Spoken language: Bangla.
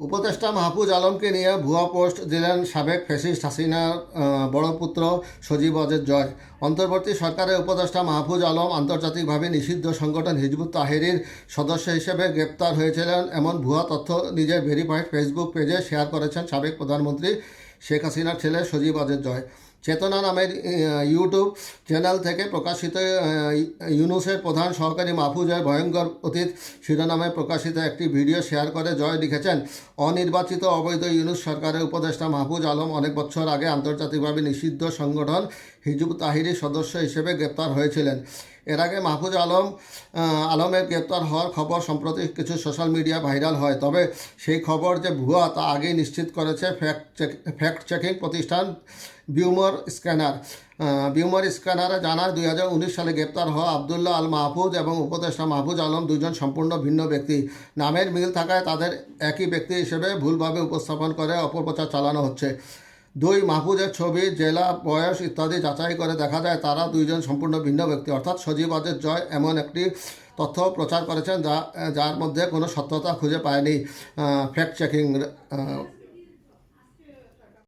উপদেষ্টা মাহফুজ আলমকে নিয়ে ভুয়া পোস্ট দিলেন সাবেক ফেসিস্ট হাসিনার বড় পুত্র সজীব অজের জয়। অন্তর্বর্তী সরকারের উপদেষ্টা মাহফুজ আলম আন্তর্জাতিকভাবে নিষিদ্ধ সংগঠন হিজবুত তাহেরির সদস্য হিসেবে গ্রেপ্তার হয়েছিলেন। এমন ভুয়া তথ্য নিজের ভেরিফাইড ফেসবুক পেজে শেয়ার করেছেন সাবেক প্রধানমন্ত্রী শেখ হাসিনার ছেলে সজীব অজের জয়। চেতনা নামের ইউটিউব চ্যানেল থেকে প্রকাশিত ইউনুসের প্রধান সহকারী মাহফুজের ভয়ঙ্কর অতীত শিরোনামে প্রকাশিত একটি ভিডিও শেয়ার করে জয় লিখেছেন। অনির্বাচিত অবৈধ ইউনুস সরকারের উপদেষ্টা মাহফুজ আলম অনেক বছর আগে আন্তর্জাতিকভাবে নিষিদ্ধ সংগঠন হিজুব তাহিরির সদস্য হিসেবে গ্রেপ্তার হয়েছিলেন। এর আগে মাহফুজ আলম আলমের গ্রেপ্তার হওয়ার খবর সম্প্রতি কিছু সোশ্যাল মিডিয়া ভাইরাল হয়। তবে সেই খবর যে ভুয়া তা আগেই নিশ্চিত করেছে ফ্যাক্ট চেক ফ্যাক্ট চেকিং প্রতিষ্ঠান বিউমর স্ক্যানার। বিউমর স্ক্যানারে জানায়, দুই হাজার উনিশ সালে গ্রেপ্তার হওয়া আবদুল্লাহ আল মাহফুজ এবং উপদেষ্টা মাহফুজ আলম দুজন সম্পূর্ণ ভিন্ন ব্যক্তি। নামের মিল থাকায় তাদের একই ব্যক্তি হিসেবে ভুলভাবে উপস্থাপন করে অপপ্রচার চালানো হচ্ছে। দুই মাহফুজের ছবি, জেলা বয়স ইত্যাদি যাচাই করে দেখা যায় তারা দুইজন সম্পূর্ণ ভিন্ন ব্যক্তি। অর্থাৎ সজীব আজের জয় এমন একটি তথ্য প্রচার করেছেন যা, যার মধ্যে কোনো সত্যতা খুঁজে পায়নি ফ্যাক্ট চেকিং